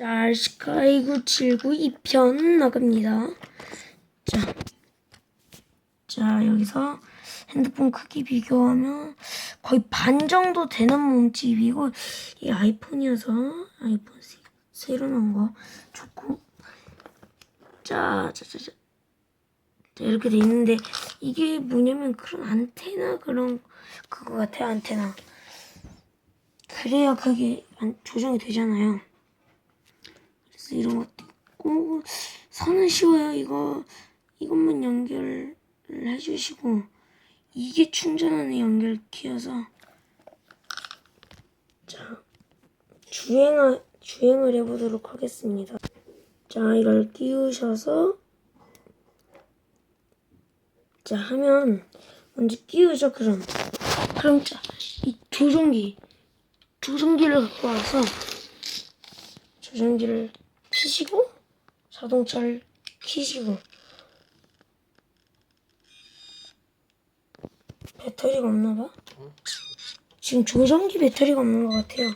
자, 스카이구 79 2편 나갑니다. 자, 자, 여기서 핸드폰 크기 비교하면 거의 반 정도 되는 몸집이고, 이 아이폰이어서 아이폰 새- 새로 나온 거 좋고. 자, 자, 자, 자. 자, 이렇게 돼 있는데, 이게 뭐냐면 그런 안테나 그런 그거 같아요, 안테나. 그래야 그게 안- 조정이 되잖아요. 그래서 이런 것도 있고 선은 쉬워요. 이거 이것만 연결을 해주시고 이게 충전하는 연결 키여서 자 주행을 주행을 해보도록 하겠습니다. 자 이걸 끼우셔서 자 하면 먼저 끼우죠 그럼 그럼 자이 조종기 조종기를 갖고 와서 조종기를 키시고 자동차를 키시고 배터리가 없나봐? 지금 조종기 배터리가 없는 것 같아요.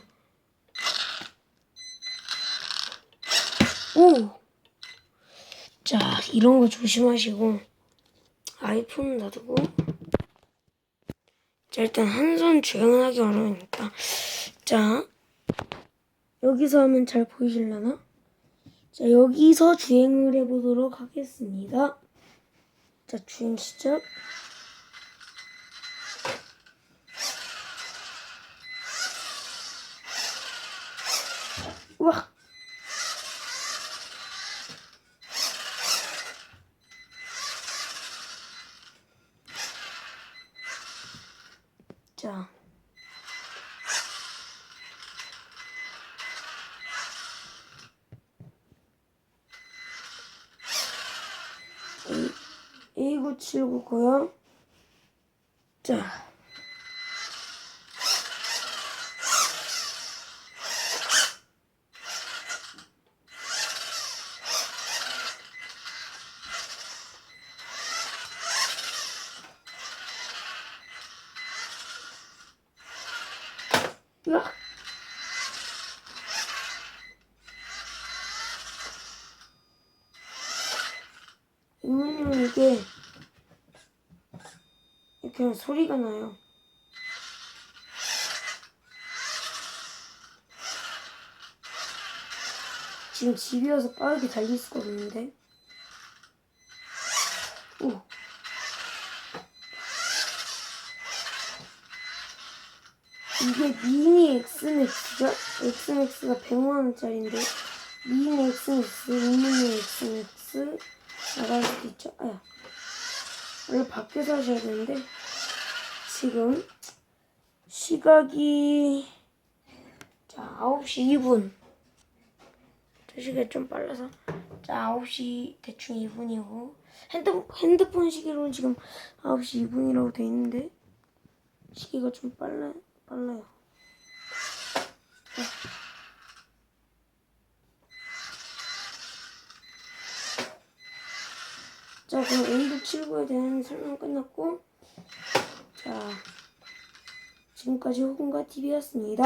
오! 자, 이런 거 조심하시고 아이폰 놔두고 자, 일단 한 손 주행을 하기 어려우니까 자, 여기서 하면 잘 보이실려나? 자, 여기서 주행을 해보도록 하겠습니다. 자, 주행 시작. 우와! 자. 이 1979고요. 자. 으악! 왜냐면 이게 이렇게 소리가 나요. 지금 집이어서 빠르게 달릴 수가 없는데. 오. 이게 미니 엑스맥스죠? 엑스맥스가 100만 원짜리인데 미니 엑스맥스, 미니 엑스맥스 나갈 수도 있죠? 아야 원래 밖에서 하셔야 되는데 지금 시각이 자 9시 2분. 저 시간이 좀 빨라서. 자 9시 대충 2분이고. 핸드, 핸드폰 시계로는 지금 9시 2분이라고 돼 있는데 시계가 좀 빨라, 빨라요. 자 그럼 윈도 7구에 대한 설명 끝났고. 자 지금까지 호군과 TV였습니다.